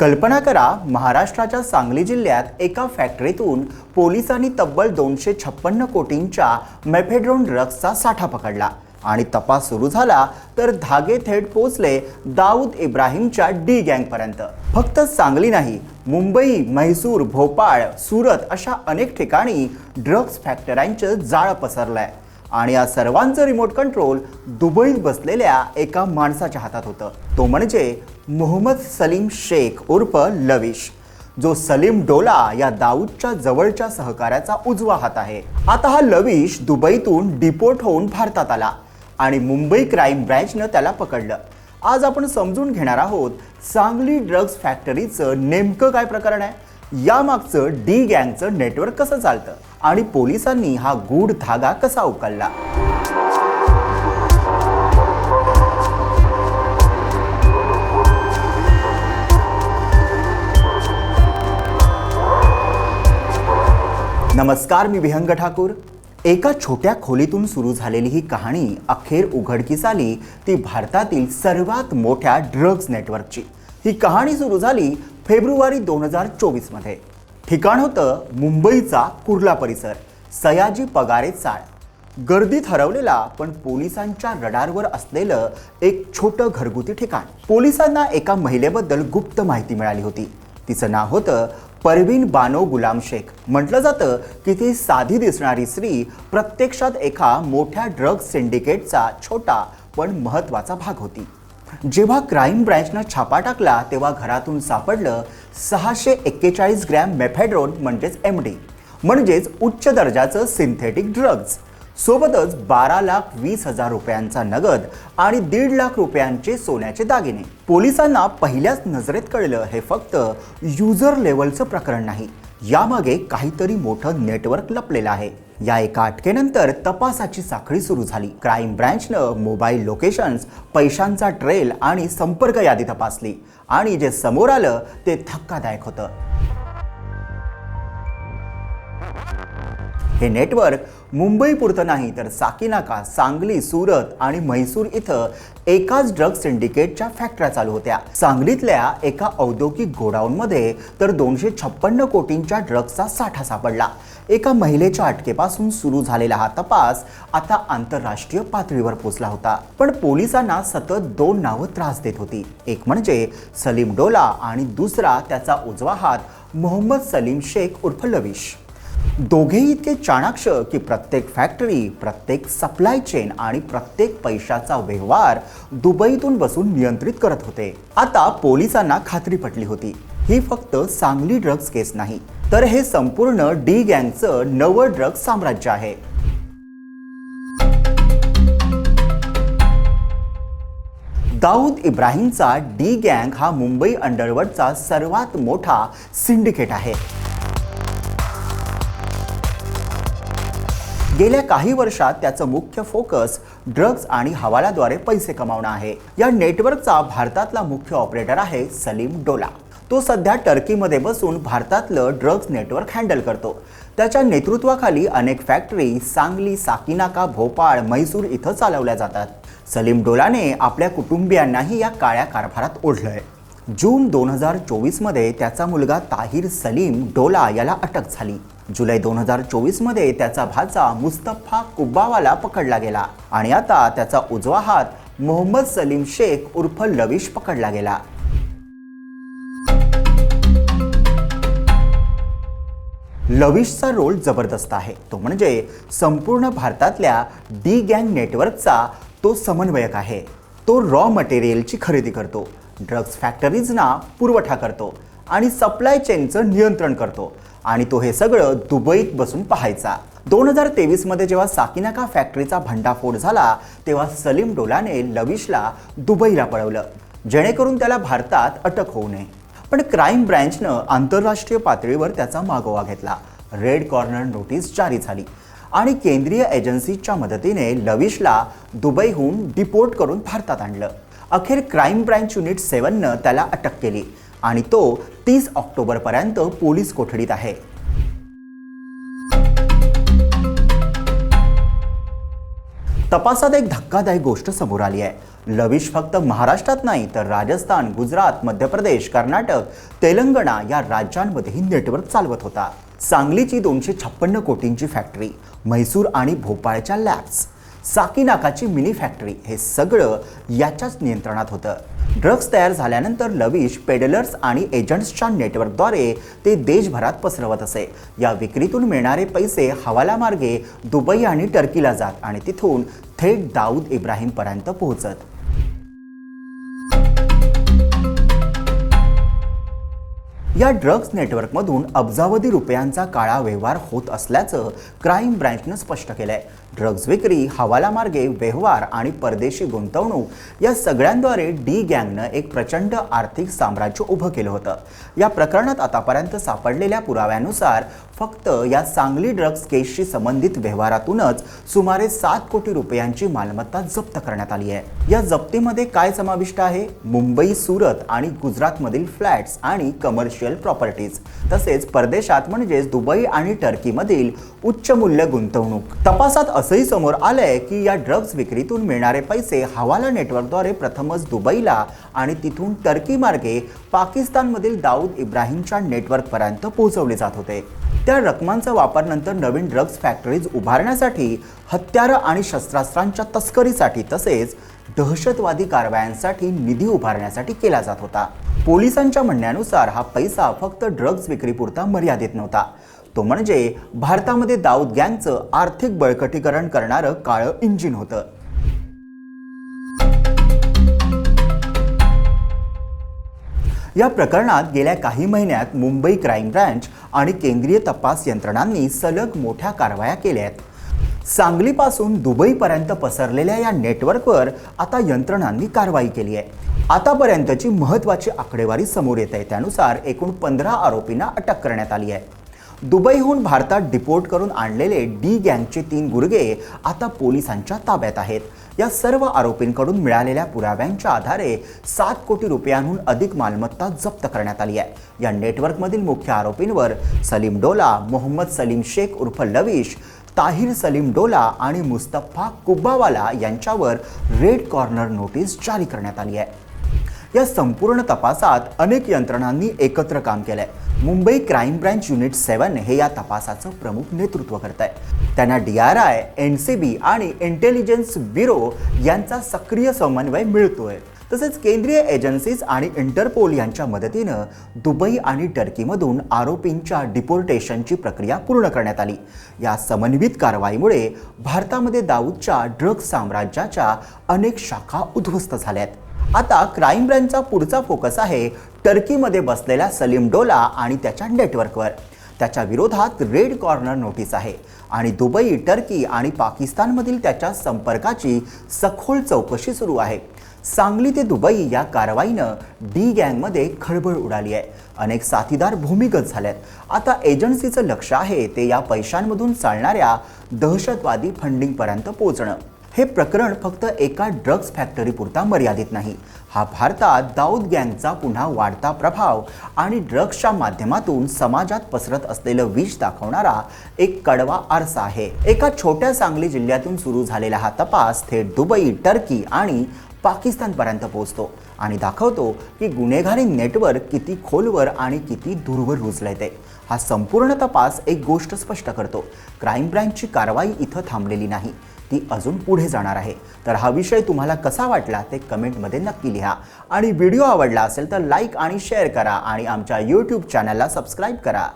कल्पना करा महाराष्ट्राच्या सांगली जिल्ह्यात एका फॅक्टरीतून पोलिसांनी तब्बल दोनशे छप्पन्न कोटींच्या मेफेड्रोन ड्रग्सचा साठा पकडला. आणि तपास सुरू झाला तर धागे थेट पोचले दाऊद इब्राहिमच्या डी गँगपर्यंत फक्त सांगली नाही मुंबई म्हैसूर भोपाळ सुरत अशा अनेक ठिकाणी ड्रग्स फॅक्टऱ्यांचं जाळं पसरलं आहे आणि या सर्वांचं रिमोट कंट्रोल दुबईत बसलेल्या एका माणसाच्या हातात होतं. तो म्हणजे मोहम्मद सलीम शेख उर्फ लविश जो सलीम डोला या दाऊदच्या जवळच्या सहकार्याचा उजवा हात आहे. आता हा लविश दुबईतून डिपोर्ट होऊन भारतात आला आणि मुंबई क्राईम ब्रँचनं त्याला पकडलं. आज आपण समजून घेणार आहोत सांगली ड्रग्ज फॅक्टरीचं नेमकं काय प्रकरण आहे? यामागचं डी गँगचं नेटवर्क कसं चालतं? आणि पोलिसांनी हा गूढ धागा कसा उकलला? नमस्कार मी विहंग ठाकूर. एका छोट्या खोलीतून सुरू झालेली ही कहाणी अखेर उघडकीस आली ती भारतातील सर्वात मोठ्या ड्रग्ज नेटवर्कची. ही कहाणी सुरू झाली फेब्रुवारी दोन हजार चोवीसमध्ये. ठिकाण होतं मुंबईचा कुर्ला परिसर. सयाजी पगारे चाळ. गर्दीत हरवलेला पण पोलिसांच्या रडारवर असलेलं एक छोटं घरगुती ठिकाण. पोलिसांना एका महिलेबद्दल गुप्त माहिती मिळाली होती. तिचं नाव होतं परवीन बानो गुलाम शेख. म्हटलं जातं की ती साधी दिसणारी स्त्री प्रत्यक्षात एका मोठ्या ड्रग सिंडिकेटचा छोटा पण महत्त्वाचा भाग होती. जेव्हा क्राईम ब्रँचनं छापा टाकला तेव्हा घरातून सापडलं सहाशे एक्केचाळीस ग्रॅम मेफेड्रोन म्हणजेच एम डी म्हणजेच उच्च दर्जाचं सिंथेटिक ड्रग्ज सोबतच बारा लाख वीस हजार रुपयांचा नगद आणि दीड लाख रुपयांचे सोन्याचे दागिने. पोलिसांना पहिल्याच नजरेत कळलं हे फक्त युजर लेवलचं प्रकरण नाही. यामागे काहीतरी मोठं नेटवर्क लपलेलं आहे. या एका अटकेनंतर तपासाची साखळी सुरू झाली. क्राईम ब्रँचनं मोबाईल लोकेशन्स पैशांचा ट्रेल आणि संपर्क यादी तपासली. आणि जे समोर आलं ते धक्कादायक होतं. हे नेटवर्क मुंबईपुरतं नाही तर साकीनाका सांगली सुरत आणि म्हैसूर इथं एकाच ड्रग सिंडिकेटच्या फॅक्टऱ्या चालू होत्या. सांगलीतल्या एका औद्योगिक गोडाऊनमध्ये तर दोनशे छप्पन्न कोटींच्या ड्रग्सचा साठा सापडला. एका महिलेच्या अटकेपासून सुरू झालेला हा तपास आता आंतरराष्ट्रीय पातळीवर पोचला होता. पण पोलिसांना सतत दोन नावं त्रास देत होती. एक म्हणजे सलीम डोला आणि दुसरा त्याचा उजवा हात मोहम्मद सलीम शेख उर्फ लविश. दोघेही इतके चाणाक्ष की प्रत्येक फॅक्टरी प्रत्येक सप्लाय चेन आणि प्रत्येक पैशाचा व्यवहार दुबईतून बसून नियंत्रित करत होते. आता पोलिसांना खात्री पटली होती. ही फक्त सांगली ड्रग्ज केस नाही तर हे संपूर्ण डी गँगचं नवं ड्रग्ज साम्राज्य आहे. दाऊद इब्राहिमचा डी गँग हा मुंबई अंडरवर्डचा सर्वात मोठा सिंडिकेट आहे. गेल्या काही वर्षात त्याचं मुख्य फोकस ड्रग्ज आणि हवालाद्वारे पैसे कमावणं आहे. या नेटवर्कचा भारतातला मुख्य ऑपरेटर आहे सलीम डोला. तो सध्या टर्कीमध्ये बसून भारतातलं ड्रग्ज नेटवर्क हँडल करतो. त्याच्या नेतृत्वाखाली अनेक फॅक्टरी सांगली साकिनाका भोपाळ म्हैसूर इथं चालवल्या जातात. सलीम डोलाने आपल्या कुटुंबियांनाही या काळ्या कारभारात ओढलंय. जून दोन हजार चोवीसमध्ये त्याचा मुलगा ताहिर सलीम डोला याला अटक झाली. जुलै दोन हजार चोवीसमध्ये त्याचा भाचा मुस्तफा कुब्बावाला पकडला गेला आणि आता त्याचा उजवा हात मोहम्मद सलीम शेख उर्फ लविश पकडला गेला. लविशचा रोल जबरदस्त आहे. तो म्हणजे संपूर्ण भारतातल्या डी गँग नेटवर्कचा तो समन्वयक आहे. तो रॉ मटेरियलची खरेदी करतो ड्रग्ज फॅक्टरीजना पुरवठा करतो आणि सप्लाय चेनचं नियंत्रण करतो. आणि तो हे सगळं दुबईत बसून पाहायचा. दोन हजार तेवीसमध्ये जेव्हा साकिनाका फॅक्टरीचा भंडाफोड झाला तेव्हा सलीम डोलाने लविशला दुबईला पळवलं जेणेकरून त्याला भारतात अटक होऊ नये. पण क्राईम ब्रँचनं आंतरराष्ट्रीय पातळीवर त्याचा मागोवा घेतला. रेड कॉर्नर नोटीस जारी झाली. आणि केंद्रीय एजन्सीच्या मदतीने लविशला दुबईहून डिपोर्ट करून भारतात आणलं. अखेर क्राईम ब्रँच युनिट सेवननं त्याला अटक केली. आणि तो तीस ऑक्टोबरपर्यंत पोलीस कोठडीत आहे. तपासात एक धक्कादायक गोष्ट समोर आली आहे. लविश फक्त महाराष्ट्रात नाही तर राजस्थान गुजरात मध्य प्रदेश कर्नाटक तेलंगणा या राज्यांमध्येही नेटवर्क चालवत होता. सांगलीची दोनशे छप्पन्न कोटींची फॅक्टरी म्हैसूर आणि भोपाळच्या लॅब्स साकीनाकाची मिनी फॅक्टरी हे सगळं याच्याच नियंत्रणात होतं. ड्रग्ज तयार झाल्यानंतर लविश पेडलर्स आणि एजंट्सच्या नेटवर्कद्वारे ते देशभरात पसरवत असे. या विक्रीतून मिळणारे पैसे हवालामार्गे दुबई आणि टर्कीला जात आणि तिथून थेट दाऊद इब्राहिमपर्यंत पोहोचत. या ड्रग्ज नेटवर्कमधून अब्जावधी रुपयांचा काळा व्यवहार होत असल्याचं क्राईम ब्रँचनं स्पष्ट केलं आहे ड्रग्ज विक्री हवाला मार्गे व्यवहार आणि परदेशी गुंतवणूक या सगळ्यांद्वारे डी गँगनं एक प्रचंड आर्थिक साम्राज्य उभं केलं होतं. या प्रकरणात आतापर्यंत सापडलेल्या पुराव्यानुसार फक्त या सांगली ड्रग्ज केसशी संबंधित व्यवहारातूनच सुमारे सात कोटी रुपयांची मालमत्ता जप्त करण्यात आली आहे. या जप्तीमध्ये काय समाविष्ट आहे? मुंबई सुरत आणि गुजरातमधील फ्लॅट्स आणि कमर्शियल प्रॉपर्टीज तसेच परदेशात म्हणजेच दुबई आणि टर्कीमधील उच्च मूल्य गुंतवणूक. तपासात असंही समोर आलंय की या ड्रग्ज विक्रीतून मिळणारे पैसे हवाला नेटवर्कद्वारे प्रथमच दुबईला आणि तिथून टर्की मार्गे पाकिस्तानमधील दाऊद इब्राहिमच्या नेटवर्कपर्यंत पोहोचवले जात होते. त्या रकमांचा वापर नंतर नवीन ड्रग्ज फॅक्टरीज उभारण्यासाठी हत्यारं आणि शस्त्रास्त्रांच्या तस्करीसाठी तसेच दहशतवादी कारवायांसाठी निधी उभारण्यासाठी केला जात होता. पोलिसांच्या म्हणण्यानुसार हा पैसा फक्त ड्रग्ज विक्रीपुरता मर्यादित नव्हता. तो म्हणजे भारतामध्ये दाऊद गँगचं आर्थिक बळकटीकरण करणारं काळं इंजिन होतं. या प्रकरणात गेल्या काही महिन्यात मुंबई क्राईम ब्रँच आणि केंद्रीय तपास यंत्रणांनी सलग मोठ्या कारवाया केल्या आहेत. सांगलीपासून दुबईपर्यंत पसरलेल्या या नेटवर्कवर आता यंत्रणांनी कारवाई केली आहे. आतापर्यंतची महत्त्वाची आकडेवारी समोर येत आहे. त्यानुसार एकूण पंधरा आरोपींना अटक करण्यात आली आहे. दुबईहून भारतात डिपोर्ट करून आणलेले डी गँगचे तीन गुर्गे आता पोलिसांच्या ताब्यात आहेत. या सर्व आरोपींकडून मिळालेल्या पुराव्यांच्या आधारे सात कोटी रुपयांहून अधिक मालमत्ता जप्त करण्यात आली आहे. या नेटवर्कमधील मुख्य आरोपींवर सलीम डोला मोहम्मद सलीम शेख उर्फ लविश ताहिर सलीम डोला आणि मुस्तफा कुब्बावाला यांच्यावर रेड कॉर्नर नोटीस जारी करण्यात आली आहे. या संपूर्ण तपासात अनेक यंत्रणांनी एकत्र काम केलंय. Mumbai crime branch unit seven हे या तपासाचं प्रमुख नेतृत्व करत आहे त्यांना D R I N C B आणि इंटेलिजन्स ब्युरो यांचा सक्रिय समन्वय मिळतोय. तसेच केंद्रीय एजन्सीज आणि इंटरपोल यांच्या मदतीनं दुबई आणि टर्कीमधून आरोपींच्या डिपोर्टेशनची प्रक्रिया पूर्ण करण्यात आली. या समन्वित कारवाईमुळे भारतामध्ये दाऊदच्या ड्रग्ज साम्राज्याच्या अनेक शाखा उद्ध्वस्त झाल्या आहेत आता क्राईम ब्रँचचा पुढचा फोकस आहे टर्कीमध्ये बसलेल्या सलीम डोला आणि त्याच्या नेटवर्कवर त्याच्या विरोधात रेड कॉर्नर नोटीस आहे आणि दुबई टर्की आणि पाकिस्तानमधील त्याच्या संपर्काची सखोल चौकशी सुरू आहे. सांगली ते दुबई या कारवाईनं डी गँगमध्ये खळबळ उडाली आहे. अनेक साथीदार भूमिगत झाल्यात आता एजन्सीचं लक्ष आहे ते या पैशांमधून चालणाऱ्या दहशतवादी फंडिंगपर्यंत पोहोचणं. हे प्रकरण फक्त एका ड्रग्ज फॅक्टरीपुरता मर्यादित नाही. हा भारतात दाऊद गँगचा पुन्हा वाढता प्रभाव आणि ड्रग्जच्या माध्यमातून समाजात पसरत असलेलं विष दाखवणारा एक कडवा आरसा आहे. एका छोट्या सांगली जिल्ह्यातून सुरू झालेला हा तपास थेट दुबई टर्की आणि पाकिस्तानपर्यंत पोहोचतो आणि दाखवतो की गुन्हेगारी नेटवर्क किती खोलवर आणि किती दूरवर रुजलंय ते. हा संपूर्ण तपास एक गोष्ट स्पष्ट करतो. क्राईम ब्रँचची कारवाई इथं थांबलेली नाही. ती अजून पुढे जाणार आहे. तर हा विषय तुम्हाला कसा वाटला ते कमेंटमध्ये नक्की लिहा. आणि व्हिडिओ आवडला असेल तर लाईक आणि शेअर करा आणि आमच्या यूट्यूब चॅनलला सबस्क्राईब करा.